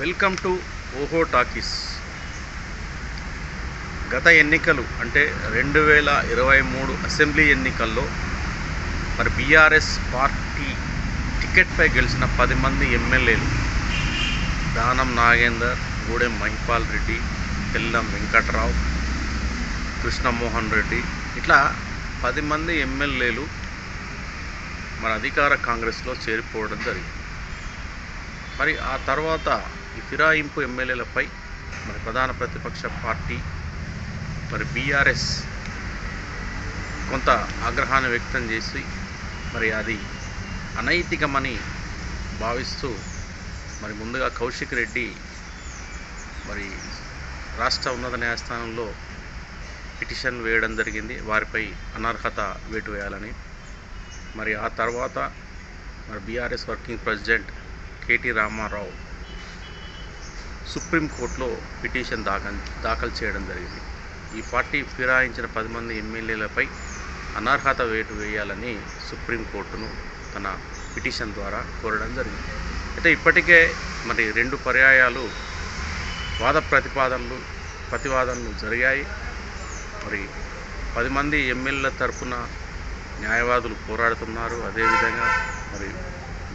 Welcome to ఓహో talkies. గత ఎన్నికలు అంటే రెండు వేల ఇరవై మూడు అసెంబ్లీ ఎన్నికల్లో మరి బీఆర్ఎస్ పార్టీ టికెట్పై గెలిచిన పది మంది ఎమ్మెల్యేలు దానం నాగేందర్ గూడెం మహిపాల్ రెడ్డి పెల్లం వెంకట్రావు కృష్ణమోహన్ రెడ్డి ఇట్లా పది మంది ఎమ్మెల్యేలు మన అధికార కాంగ్రెస్లో చేరిపోవడం జరిగింది. మరి ఆ తర్వాత ఈ ఫిరాయింపు ఎమ్మెల్యేలపై మరి ప్రధాన ప్రతిపక్ష పార్టీ మరి బీఆర్ఎస్ కొంత ఆగ్రహాన్ని వ్యక్తం చేసి మరి అది అనైతికమని భావిస్తూ మరి ముందుగా కౌశిక్ రెడ్డి మరి రాష్ట్ర ఉన్నత న్యాయస్థానంలో పిటిషన్ వేయడం జరిగింది. వారిపై అనర్హత వేటు వేయాలని. మరి ఆ తర్వాత మరి BRS working president KT Rama Rao సుప్రీంకోర్టులో పిటిషన్ దాఖలు దాఖలు చేయడం జరిగింది. ఈ పార్టీ ఫిరాయించిన పది మంది ఎమ్మెల్యేలపై అనర్హత వేటు వేయాలని సుప్రీంకోర్టును తన పిటిషన్ ద్వారా కోరడం జరిగింది. అయితే ఇప్పటికే మరి రెండు పర్యాయాలు వాద ప్రతిపాదనలు ప్రతివాదనలు జరిగాయి. మరి పది మంది ఎమ్మెల్యేల తరపున న్యాయవాదులు పోరాడుతున్నారు. అదేవిధంగా మరి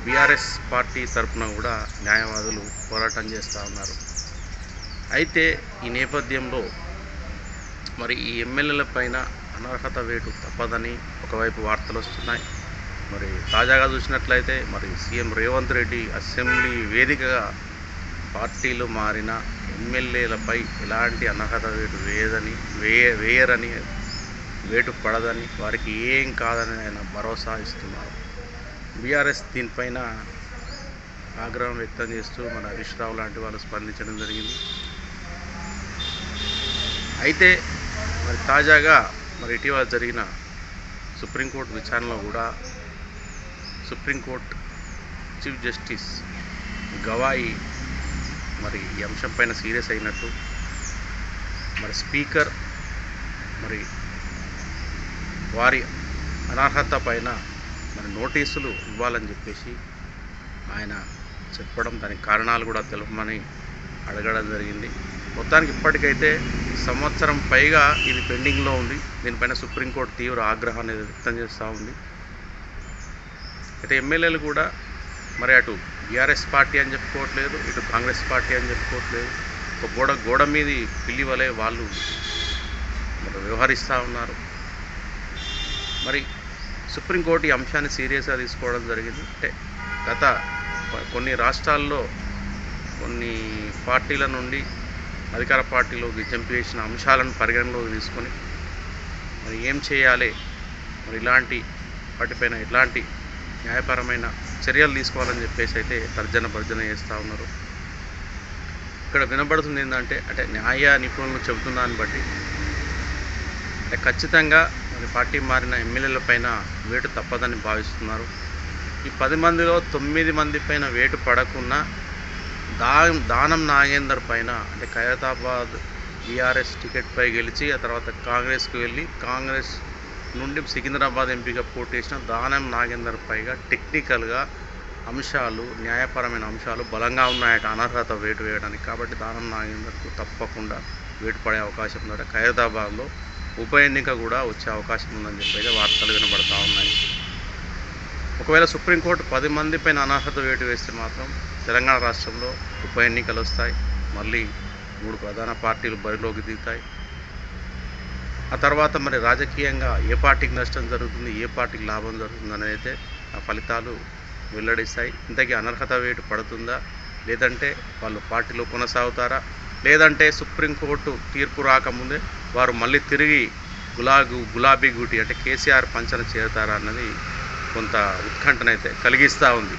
బీఆర్ఎస్ పార్టీ తరపున కూడా న్యాయవాదులు పోరాటం చేస్తూ ఉన్నారు. అయితే ఈ నేపథ్యంలో మరి ఈ ఎమ్మెల్యేల పైన అనర్హత వేటు తప్పదని ఒకవైపు వార్తలు వస్తున్నాయి. మరి తాజాగా చూసినట్లయితే మరి సీఎం రేవంత్ రెడ్డి అసెంబ్లీ వేదికగా పార్టీలు మారిన ఎమ్మెల్యేలపై ఎలాంటి అనర్హత వేటు వేయదని వేయ వేయరని వేటు పడదని వారికి ఏం కాదని ఆయన భరోసా ఇస్తున్నారు. బీఆర్ఎస్ దీనిపైన ఆగ్రహం వ్యక్తం చేస్తూ మన హరీష్ రావు లాంటి వాళ్ళు స్పందించడం జరిగింది. అయితే మరి తాజాగా మరి ఇటీవల జరిగిన సుప్రీంకోర్టు విచారణలో కూడా సుప్రీంకోర్టు చీఫ్ జస్టిస్ గవాయి మరి ఈ అంశం పైన సీరియస్ అయినట్టు మరి స్పీకర్ మరి వారి అనర్హత పైన మరి నోటీసులు ఇవ్వాలని చెప్పేసి ఆయన చెప్పడం దానికి కారణాలు కూడా తెలపమని అడగడం జరిగింది. మొత్తానికి ఇప్పటికైతే సంవత్సరం పైగా ఇది పెండింగ్లో ఉంది. దీనిపైన సుప్రీంకోర్టు తీవ్ర ఆగ్రహాన్ని వ్యక్తం చేస్తూ ఉంది. అయితే ఎమ్మెల్యేలు కూడా మరి అటు బీఆర్ఎస్ పార్టీ అని చెప్పుకోవట్లేదు ఇటు కాంగ్రెస్ పార్టీ అని చెప్పుకోవట్లేదు. ఒక గోడ గోడ మీది పిల్లి వలె వాళ్ళు మరి వ్యవహరిస్తూ ఉన్నారు. మరి సుప్రీంకోర్టు ఈ అంశాన్ని సీరియస్గా తీసుకోవడం జరిగింది. అంటే గత కొన్ని రాష్ట్రాల్లో కొన్ని పార్టీల నుండి అధికార పార్టీలోకి జంప్ చేసిన అంశాలను పరిగణలోకి తీసుకొని మరి ఏం చేయాలి? మరి ఇలాంటి వాటిపైన ఎలాంటి న్యాయపరమైన చర్యలు తీసుకోవాలని చెప్పేసి అయితే తర్జన భర్జన చేస్తూ ఉన్నారు. ఇక్కడ వినబడుతుంది ఏంటంటే అంటే న్యాయ నిపుణులు చెబుతున్న దాన్ని బట్టి అంటే ఖచ్చితంగా పార్టీ మారిన ఎమ్మెల్యేల పైన వేటు తప్పదని భావిస్తున్నారు. ఈ పది మందిలో తొమ్మిది మంది పైన వేటు పడకున్నా దా దానం నాగేందర్ పైన అంటే ఖైరతాబాద్ బీఆర్ఎస్ టికెట్పై గెలిచి ఆ తర్వాత కాంగ్రెస్కి వెళ్ళి కాంగ్రెస్ నుండి సికింద్రాబాద్ ఎంపీగా పోటీ చేసిన దానం నాగేందర్ పైగా టెక్నికల్గా అంశాలు న్యాయపరమైన అంశాలు బలంగా ఉన్నాయట అనర్హత వేటు వేయడానికి. కాబట్టి దానం నాగేందర్కు తప్పకుండా వేటు పడే అవకాశం ఉందట ఖైరతాబాద్లో. ఉప ఎన్నిక కూడా వచ్చే అవకాశం ఉందని చెప్పి అయితే వార్తలు వినబడతా ఉన్నాయి. ఒకవేళ సుప్రీంకోర్టు పది మంది పైన అనర్హత వేటు వేస్తే మాత్రం తెలంగాణ రాష్ట్రంలో ఉప ఎన్నికలు వస్తాయి. మళ్ళీ మూడు ప్రధాన పార్టీలు బరిలోకి దిగుతాయి. ఆ తర్వాత మరి రాజకీయంగా ఏ పార్టీకి నష్టం జరుగుతుంది ఏ పార్టీకి లాభం జరుగుతుంది అయితే ఆ ఫలితాలు వెల్లడిస్తాయి. ఇంతకీ అనర్హత వేటు పడుతుందా? లేదంటే వాళ్ళు పార్టీలో కొనసాగుతారా? లేదంటే సుప్రీంకోర్టు తీర్పు రాకముందే వారు మళ్ళీ తిరిగి గులాగు గులాబీ గూటి అంటే కేసీఆర్ పంచన చేరుతారా అన్నది కొంత ఉత్కంఠనైతే కలిగిస్తూ ఉంది.